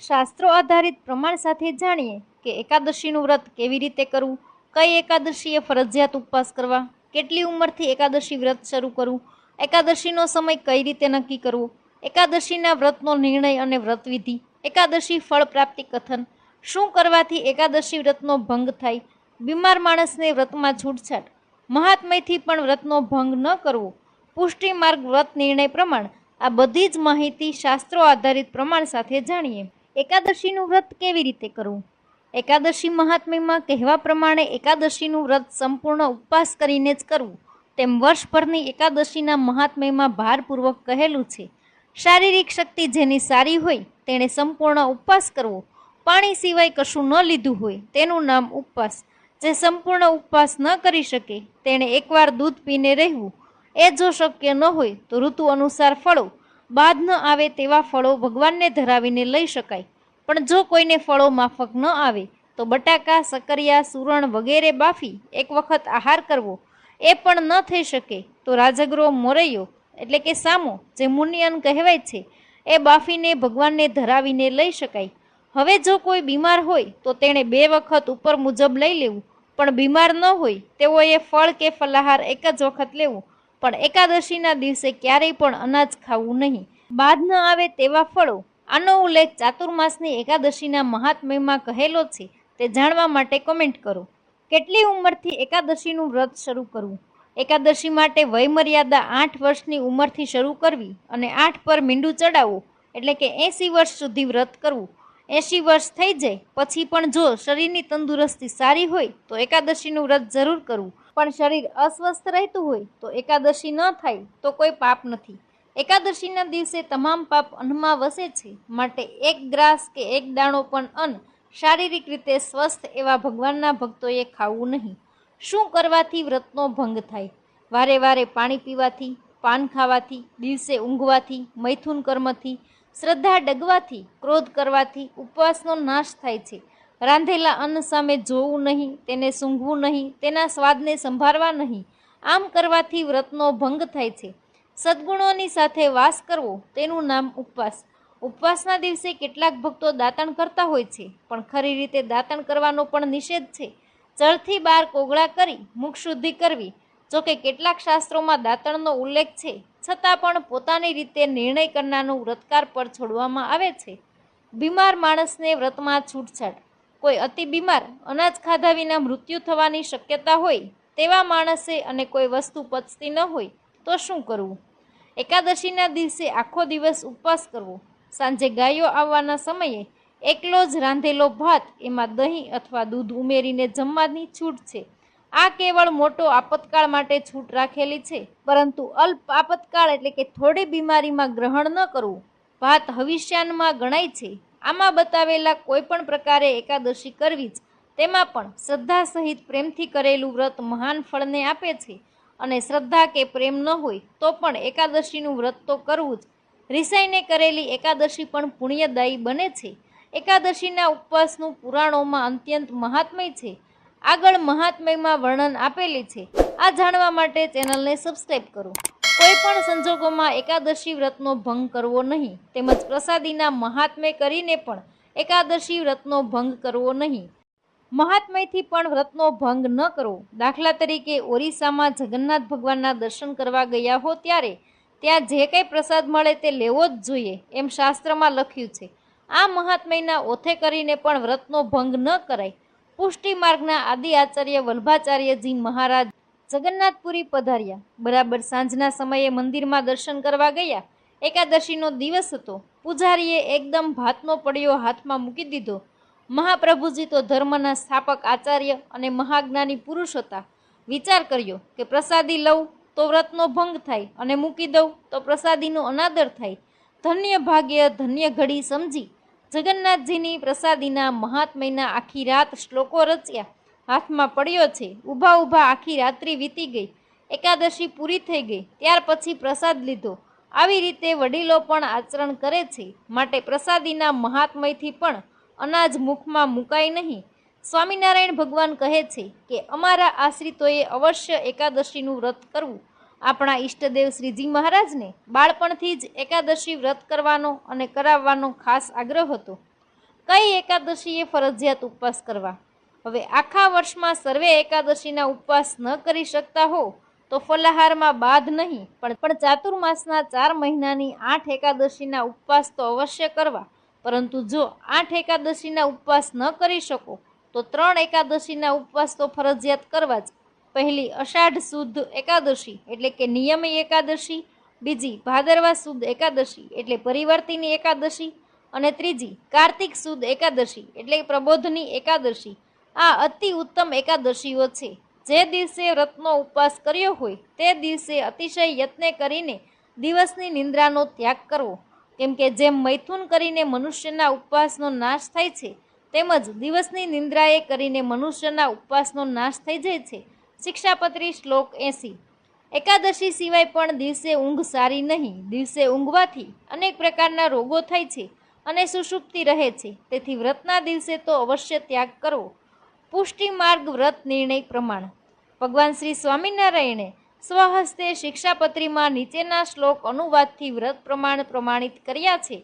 શાસ્ત્રો આધારિત પ્રમાણ સાથે જાણીએ કે એકાદશીનું વ્રત કેવી રીતે કરવું, કઈ એકાદશીએ ફરજિયાત ઉપવાસ કરવા, કેટલી ઉંમરથી એકાદશી વ્રત શરૂ કરવું, એકાદશીનો સમય કઈ રીતે નક્કી કરવો, એકાદશીના વ્રતનો નિર્ણય અને વ્રતવિધિ, એકાદશી ફળ પ્રાપ્તિ કથન, શું કરવાથી એકાદશી વ્રતનો ભંગ થાય, બીમાર માણસને વ્રતમાં છૂટછાટ, મહાત્મયથી પણ વ્રતનો ભંગ ન કરવો પુષ્ટિ માર્ગ વ્રત નિર્ણય પ્રમાણ, આ બધી જ માહિતી શાસ્ત્રો આધારિત પ્રમાણ સાથે જાણીએ. એકાદશીનું વ્રત કેવી રીતે કરવું? એકાદશી મહાત્મ્યમાં કહેવા પ્રમાણે એકાદશીનું વ્રત સંપૂર્ણ ઉપવાસ કરીને જ કરવું. તેમ વર્ષભરની એકાદશીના મહાત્મ્યમાં ભારપૂર્વક કહેલું છે, શારીરિક શક્તિ જેની સારી હોય તેણે સંપૂર્ણ ઉપવાસ કરવો. પાણી સિવાય કશું ન લીધું હોય તેનું નામ ઉપવાસ. જે સંપૂર્ણ ઉપવાસ ન કરી શકે તેણે એકવાર દૂધ પીને રહેવું. એ જો શક્ય ન હોય તો ઋતુ અનુસાર ફળો. બાદ ન આવે તેવા ફળો ભગવાનને ધરાવીને લઈ શકાય. પણ જો કોઈને ફળો માફક ન આવે, તો બટાકા, સકરિયા, સુરણ વગેરે બાફી એક વખત આહાર કરવો. એ પણ ન થઈ શકે. તો રાજગરો મોરૈયો, એટલે કે સામો, જે મુનિયન કહેવાય છે, એ બાફીને ભગવાનને ધરાવીને લઈ શકાય. હવે જો કોઈ બીમાર હોય, તો તેણે બે વખત ઉપર મુજબ લઈ લેવું. પણ બીમાર ન હોય, તેઓએ ફળ કે ફલાહાર એક જ વખત લેવું. પણ એકાદશીના દિવસે ક્યારેય પણ અનાજ ખાવું નહીં. બાદ ન આવે તેવા ફળો. આનો ઉલ્લેખ ચાતુર્માસની એકાદશીના મહાત્મ્યમાં કહેલો છે. તે જાણવા માટે કમેન્ટ કરો. કેટલી ઉંમરથી એકાદશીનું વ્રત શરૂ કરવું? એકાદશી માટે વયમર્યાદા આઠ વર્ષની ઉંમરથી શરૂ કરવી અને આઠ પર મીંડું ચડાવવું, એટલે કે એંસી વર્ષ સુધી વ્રત કરવું. એંશી વર્ષ થઈ જાય, પછી પણ જો શરીરની તંદુરસ્તી સારી હોય, તો એકાદશીનું વ્રત જરૂર કરવું. પણ શરીર અસ્વસ્થ રહેતું હોય તો એકાદશી ન થાય તો કોઈ પાપ નથી. એકાદશીના દિવસે તમામ પાપ અન્નમાં વસે છે. માટે એક ગ્રાસ કે એક દાણો પણ અન્ન શારીરિક રીતે સ્વસ્થ એવા ભગવાનના ભક્તોએ ખાવું નહીં. શું કરવાથી વ્રતનો ભંગ થાય? વારે વારે પાણી પીવાથી, પાન ખાવાથી દિવસે ઊંઘવાથી, મૈથુન કર્મથી, શ્રદ્ધા ડગવાથી, ક્રોધ કરવાથી ઉપવાસનો નાશ થાય છે. રાંધેલા અન્ન સામે જોવું નહીં, તેને સૂંઘવું નહીં, તેના સ્વાદને સંભાળવા નહીં. આમ કરવાથી વ્રતનો ભંગ થાય છે. સદ્ગુણોની સાથે વાસ કરવો, તેનું નામ ઉપવાસ. ઉપવાસના દિવસે કેટલાક ભક્તો દાંતણ કરતા હોય છે, પણ ખરી રીતે દાંતણ કરવાનો પણ નિષેધ છે. જળથી બાર કોગળા કરી, મુખ શુદ્ધિ કરવી. જોકે કેટલાક શાસ્ત્રોમાં દાંતણનો ઉલ્લેખ છે, છતાં પણ પોતાની રીતે નિર્ણય કરનારનું વ્રતકાર પર છોડવામાં આવે છે. બીમાર માણસને વ્રતમાં છૂટછાટ. કોઈ અતિ બીમાર, અનાજ ખાધા વિના મૃત્યુ થવાની શક્યતા હોય તેવા માણસે અને કોઈ વસ્તુ પચતી ન હોય તો શું કરવું? એકાદશીના દિવસે આખો દિવસ ઉપવાસ કરવો. સાંજે ગાયો આવવાના સમયે એકલો જ રાંધેલો ભાત, એમાં દહીં અથવા દૂધ ઉમેરીને જમવાની છૂટ છે. આ કેવળ મોટો આપતકાળ માટે છૂટ રાખેલી છે, પરંતુ અલ્પ આપતકાળ એટલે કે થોડી બીમારીમાં ગ્રહણ ન કરવું. ભાત હવિષ્યાનમાં ગણાય છે. આમાં બતાવેલા કોઈ પણ પ્રકારે એકાદશી કરવી જ. તેમાં પણ શ્રદ્ધા સહિત પ્રેમથી કરેલું વ્રત મહાન ફળને આપે છે. અને શ્રદ્ધા કે પ્રેમ ન હોય તો પણ એકાદશીનું વ્રત તો કરવું જ. રિસાઈને કરેલી એકાદશી પણ પુણ્યદાયી બને છે. એકાદશીના ઉપવાસનું પુરાણોમાં અત્યંત મહાત્મય છે. આગળ મહાત્મયમાં વર્ણન આપેલી છે. આ જાણવા માટે ચેનલને સબસ્ક્રાઈબ કરો. કોઈ પણ સંજોગોમાં એકાદશી વ્રતનો ભંગ કરવો નહીં. તેમજ પ્રસાદીના મહાત્મ્ય કરીને પણ એકાદશી વ્રતનો ભંગ કરવો નહીં. મહાત્મયથી પણ વ્રતનો ભંગ ન કરવો દાખલા તરીકે ઓરિસ્સામાં જગન્નાથ ભગવાનના દર્શન કરવા ગયા હો ત્યારે ત્યાં જે કંઈ પ્રસાદ મળે તે લેવો જ જોઈએ એમ શાસ્ત્રમાં લખ્યું છે. આ મહાત્મયના ઓથે કરીને પણ વ્રતનો ભંગ ન કરાય. પુષ્ટિ માર્ગના આદિ આચાર્ય વલ્ભાચાર્યજી મહારાજ જગન્નાથપુરી પધાર્યા. બરાબર સાંજના સમયે મંદિરમાં દર્શન કરવા ગયા. એકાદશીનો દિવસ હતો. પૂજારીએ એકદમ ભાતનો પડ્યો હાથમાં મૂકી દીધો. મહાપ્રભુજી તો ધર્મના સ્થાપક, આચાર્ય અને મહાજ્ઞાની પુરુષ હતા. વિચાર કર્યો કે પ્રસાદી લઉં તો વ્રતનો ભંગ થાય અને મૂકી દઉં તો પ્રસાદીનો અનાદર થાય. ધન્ય ભાગ્ય, ધન્ય ઘડી સમજી જગન્નાથજીની પ્રસાદીના મહાત્મયના આખી રાત શ્લોકો રચ્યા. હાથમાં પડ્યો છે. ઊભા ઊભા આખી રાત્રિ વીતી ગઈ. એકાદશી પૂરી થઈ ગઈ. ત્યાર પછી પ્રસાદ લીધો. આવી રીતે વડીલો પણ આચરણ કરે છે. માટે પ્રસાદીના મહાત્મયથી પણ અનાજ મુખમાં મુકાય નહીં. સ્વામિનારાયણ ભગવાન કહે છે કે, અમારા આશ્રિતોએ અવશ્ય એકાદશીનું વ્રત કરવું. આપણા ઈષ્ટદેવ શ્રીજી મહારાજને બાળપણથી જ એકાદશી વ્રત કરવાનો અને કરાવવાનો ખાસ આગ્રહ હતો. કઈ એકાદશીએ ફરજિયાત ઉપવાસ કરવા? હવે આખા વર્ષમાં સર્વે એકાદશીના ઉપવાસ ન કરી શકતા હો, તો ફલાહારમાં બાદ નહીં. પણ પણ ચાતુર્માસના ચાર મહિનાની આઠ એકાદશીના ઉપવાસ તો અવશ્ય કરવા. પરંતુ જો આઠ એકાદશીના ઉપવાસ ન કરી શકો, તો ત્રણ એકાદશીના ઉપવાસ તો ફરજિયાત કરવા જ. પહેલી અષાઢ શુદ્ધ એકાદશી એટલે કે નિયમી એકાદશી, બીજી ભાદરવા શુદ્ધ એકાદશી એટલે પરિવર્તિની એકાદશી, અને ત્રીજી કાર્તિક શુદ્ધ એકાદશી એટલે પ્રબોધની એકાદશી. આ અતિ ઉત્તમ એકાદશીઓ છે. જે દિવસે વ્રતનો ઉપવાસ કર્યો હોય, તે દિવસે અતિશય યત્ન કરીને દિવસની નિંદ્રાનો ત્યાગ કરવો. કેમ કે જેમ મૈથુન કરીને મનુષ્યના ઉપવાસનો નાશ થાય છે, તેમજ દિવસની નિંદ્રાએ કરીને મનુષ્યના ઉપવાસનો નાશ થઈ જાય છે. શિક્ષાપત્રી શ્લોક એંસી. એકાદશી સિવાય પણ દિવસે ઊંઘ સારી નહીં. દિવસે ઊંઘવાથી અનેક પ્રકારના રોગો થાય છે અને સુષુપ્તિ રહે છે. તેથી વ્રતના દિવસે તો અવશ્ય ત્યાગ કરવો. પુષ્ટિ માર્ગ વ્રત નિર્ણય પ્રમાણ. ભગવાન શ્રી સ્વામિનારાયણે સ્વહસ્તે શિક્ષાપત્રીમાં નીચેના શ્લોક અનુવાદથી વ્રત પ્રમાણ પ્રમાણિત કર્યા છે.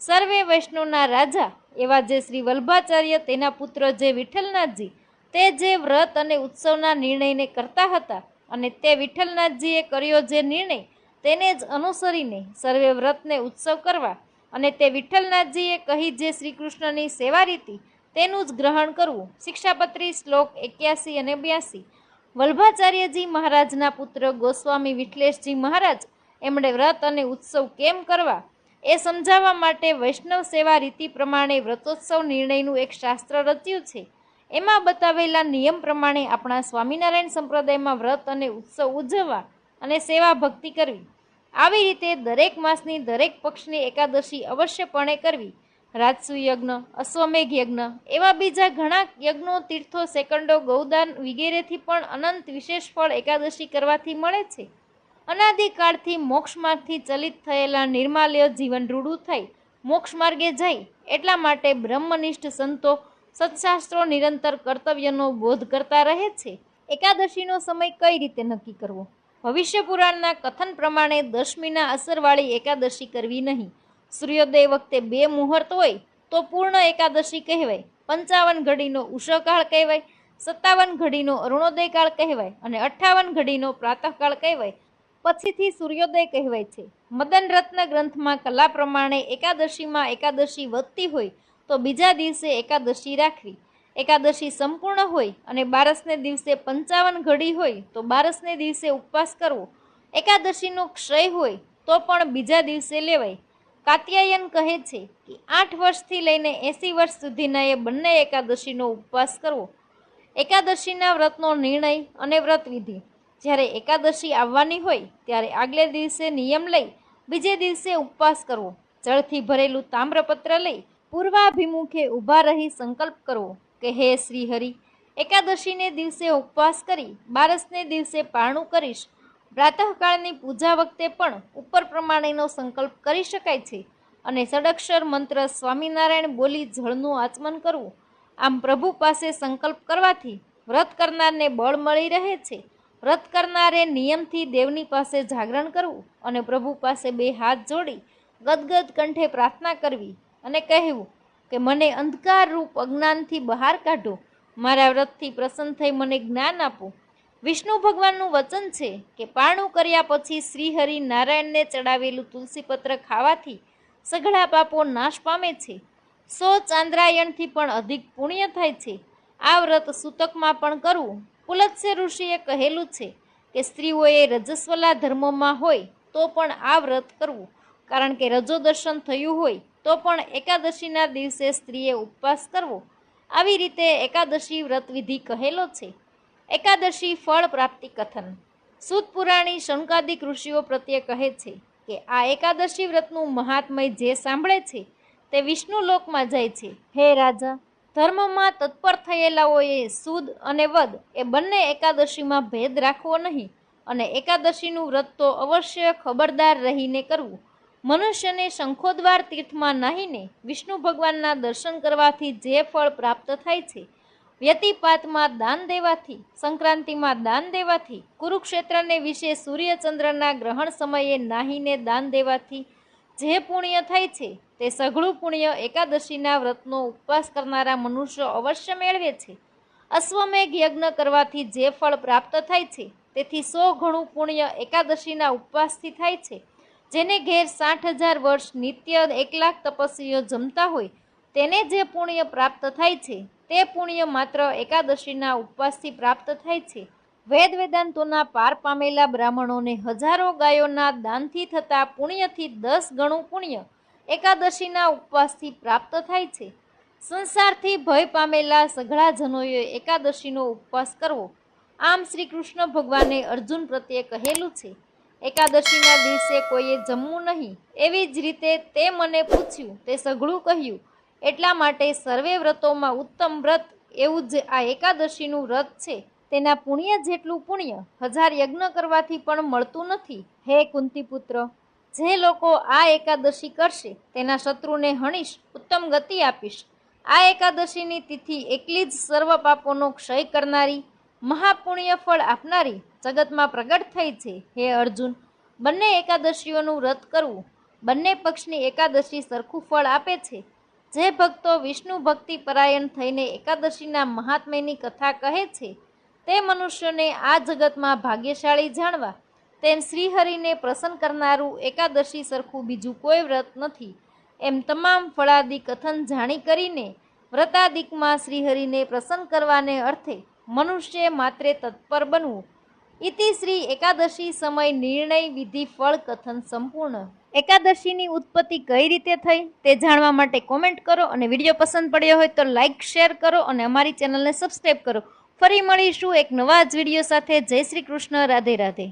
સર્વે વૈષ્ણવના રાજા, એવા જે શ્રી વલ્ભાચાર્ય, તેના પુત્ર જે વિઠ્ઠલનાથજી, તે જે વ્રત અને ઉત્સવના નિર્ણયને કરતા હતા અને તે વિઠ્ઠલનાથજીએ કર્યો જે નિર્ણય, તેને જ અનુસરીને સર્વે વ્રતને ઉત્સવ કરવા અને તે વિઠ્ઠલનાથજીએ કહી જે શ્રી કૃષ્ણની સેવા રીતિ તેનું જ ગ્રહણ કરવું. શિક્ષાપત્રી શ્લોક એક્યાસી અને બ્યાસી. વલ્ભાચાર્યજી મહારાજના પુત્ર ગોસ્વામી વિઠ્લેશજી મહારાજ એમણે વ્રત અને ઉત્સવ કેમ કરવા? એ સમજાવવા માટે વૈષ્ણવ સેવા રીતિ પ્રમાણે વ્રતોત્સવ નિર્ણયનું એક શાસ્ત્ર રચ્યું છે. એમાં બતાવેલા નિયમ પ્રમાણે આપણા સ્વામિનારાયણ સંપ્રદાયમાં વ્રત અને ઉત્સવ ઉજવવા અને સેવા ભક્તિ કરવી. આવી રીતે દરેક માસની દરેક પક્ષની એકાદશી અવશ્યપણે કરવી. રાજસુ યજ્ઞ અશ્વમેઘ યજ્ઞ એવા બીજા ઘણા યજ્ઞો, તીર્થો સેકન્ડો ગૌદાન વગેરેથી પણ અનંત વિશેષ ફળ એકાદશી કરવાથી મળે છે. અનાદિકાળથી મોક્ષ માર્ગથી ચલિત થયેલા નિર્માલ્ય જીવન રૂડું થઈ મોક્ષ માર્ગે જાય એટલા માટે બ્રહ્મનિષ્ઠ સંતો સત્શાસ્ત્રો નિરંતર કર્તવ્યનો બોધ કરતા રહે છે. એકાદશીનો સમય કઈ રીતે નક્કી કરવો? ભવિષ્ય પુરાણના કથન પ્રમાણે દશમીના અસરવાળી એકાદશી કરવી નહીં. સૂર્યોદય વખતે બે મુહૂર્ત હોય તો પૂર્ણ એકાદશી કહેવાય. પંચાવન ઘડીનો ઉષકાળ કહેવાય, સત્તાવન ઘડીનો અરુણોદય કાળ કહેવાય અને અઠ્ઠાવન ઘડીનો પ્રાતઃકાળ કહેવાય. પછીથી સૂર્યોદય કહેવાય છે. મદન રત્ન ગ્રંથમાં કલા પ્રમાણે એકાદશીમાં એકાદશી વધતી હોય તો બીજા દિવસે એકાદશી રાખવી. એકાદશી સંપૂર્ણ હોય અને બારસને દિવસે પંચાવન ઘડી હોય તો બારસને દિવસે ઉપવાસ કરવો. એકાદશીનો ક્ષય હોય તો પણ બીજા દિવસે લેવાય. કાત્યાયન કહે છે કે આઠ વર્ષથી લઈને એંસી વર્ષ સુધીના એ બંને એકાદશીનો ઉપવાસ કરવો. એકાદશીના વ્રતનો નિર્ણય અને વ્રતવિધિ જ્યારે એકાદશી આવવાની હોય, ત્યારે આગલે દિવસે નિયમ લઈ બીજે દિવસે ઉપવાસ કરવો. જળથી ભરેલું તામ્રપત્ર લઈ પૂર્વાભિમુખે ઊભા રહી સંકલ્પ કરવો કે હે શ્રી હરિ એકાદશીને દિવસે ઉપવાસ કરી, બારસને દિવસે પારણું કરીશ પ્રાતઃકાળની પૂજા વખતે પણ ઉપર પ્રમાણેનો સંકલ્પ કરી શકાય છે અને સડક્ષર મંત્ર સ્વામિનારાયણ બોલી જળનું આચમન કરવું, આમ પ્રભુ પાસે સંકલ્પ કરવાથી વ્રત કરનારને બળ મળી રહે છે. વ્રત કરનારે નિયમથી દેવની પાસે જાગરણ કરવું અને પ્રભુ પાસે બે હાથ જોડી ગદગદ કંઠે પ્રાર્થના કરવી અને કહેવું કે, મને અંધકાર રૂપ અજ્ઞાનથી બહાર કાઢો. મારા વ્રતથી પ્રસન્ન થઈ મને જ્ઞાન આપો. વિષ્ણુ ભગવાનનું વચન છે કે પારણું કર્યા પછી શ્રીહરિ નારાયણને ચડાવેલું તુલસીપત્ર ખાવાથી સઘળા પાપો નાશ પામે છે. સો ચાંદ્રાયણથી પણ અધિક પુણ્ય થાય છે. આ વ્રત સૂતકમાં પણ કરવું. પુલત્સ્ય ઋષિએ કહેલું છે કે સ્ત્રીઓએ રજસ્વલા ધર્મમાં હોય તો પણ આ વ્રત કરવું. કારણ કે રજો દર્શન થયું હોય તો પણ એકાદશીના દિવસે સ્ત્રીએ ઉપવાસ કરવો. આવી રીતે એકાદશી વ્રત વિધિ કહેલો છે. એકાદશી ફળ પ્રાપ્તિ કથન. સુત પુરાણી શંકાદિક ઋષિઓ પ્રત્યે કહે છે કે આ એકાદશી વ્રતનું મહાત્મય જે સાંભળે છે તે વિષ્ણુ લોકમાં જાય છે. હે રાજા, ધર્મમાં તત્પર થયેલાઓએ સુદ અને વદ એ બંને એકાદશીમાં ભેદ રાખવો નહીં અને એકાદશીનું વ્રત તો અવશ્ય ખબરદાર રહીને કરવું. મનુષ્યને શંખોદ્વાર તીર્થમાં નાહીને વિષ્ણુ ભગવાનના દર્શન કરવાથી જે ફળ પ્રાપ્ત થાય છે વ્યતિપાતમાં દાન દેવાથી, સંક્રાંતિમાં દાન દેવાથી, કુરુક્ષેત્રને વિશે સૂર્યચંદ્રના ગ્રહણ સમયે નાહીને દાન દેવાથી જે પુણ્ય થાય છે, તે સઘળું પુણ્ય એકાદશીના વ્રતનો ઉપવાસ કરનારા મનુષ્યો અવશ્ય મેળવે છે. અશ્વમેઘ યજ્ઞ કરવાથી જે ફળ પ્રાપ્ત થાય છે, તેથી સો ઘણું પુણ્ય એકાદશીના ઉપવાસથી થાય છે. જેને ઘેર સાઠ હજાર વર્ષ નિત્ય એક લાખ તપસ્વીઓ જમતા હોય, તેને જે પુણ્ય પ્રાપ્ત થાય છે તે પુણ્ય માત્ર એકાદશીના ઉપવાસથી પ્રાપ્ત થાય છે. વેદ વેદાંતોના પાર પામેલા બ્રાહ્મણોને હજારો ગાયોના દાનથી થતા પુણ્યથી દસ ગણું પુણ્ય એકાદશીના ઉપવાસથી પ્રાપ્ત થાય છે. સંસારથી ભય પામેલા સઘળાજનોએ એકાદશીનો ઉપવાસ કરવો. આમ શ્રી કૃષ્ણ ભગવાને અર્જુન પ્રત્યે કહેલું છે, એકાદશીના દિવસે કોઈએ જમવું નહીં. એવી જ રીતે તે મને પૂછ્યું, તે સઘળું કહ્યું એટલા માટે સર્વે વ્રતોમાં ઉત્તમ વ્રત એવું જ આ એકાદશીનું વ્રત છે. તેના પુણ્ય જેટલું પુણ્ય હજાર યજ્ઞ કરવાથી પણ મળતું નથી. હે કુંતીપુત્ર, જે લોકો આ એકાદશી કરશે, તેના શત્રુને હણીશ, ઉત્તમ ગતિ આપીશ. આ એકાદશીની તિથિ એકલી જ સર્વ પાપોનો ક્ષય કરનારી, મહાપુણ્ય ફળ આપનારી જગતમાં પ્રગટ થઈ છે. હે અર્જુન, બંને એકાદશીઓનું વ્રત કરવું, બંને પક્ષની એકાદશી સરખું ફળ આપે છે. જે ભક્તો વિષ્ણુ ભક્તિ પરાયણ થઈને એકાદશીના મહાત્મ્યની કથા કહે છે, તે મનુષ્યને આ જગતમાં ભાગ્યશાળી જાણવા, તેમ શ્રીહરિને પ્રસન્ન કરનારું એકાદશી સરખું બીજું કોઈ વ્રત નથી. એમ તમામ ફળાદિ કથન જાણી કરીને વ્રતાદિકમાં શ્રીહરિને પ્રસન્ન કરવાને અર્થે મનુષ્ય માત્રે તત્પર બનવું. ઇતિ શ્રી એકાદશી સમય નિર્ણય વિધિ ફળ કથન સંપૂર્ણ. એકાદશીની ઉત્પત્તિ કઈ રીતે થઈ તે જાણવા માટે કોમેન્ટ કરો અને વીડિયો પસંદ પડ્યો હોય તો લાઇક શેર કરો અને અમારી ચેનલને સબસ્ક્રાઈબ કરો. ફરી મળીશું એક નવા જ વીડિયો સાથે. જય શ્રી કૃષ્ણ. રાધે રાધે.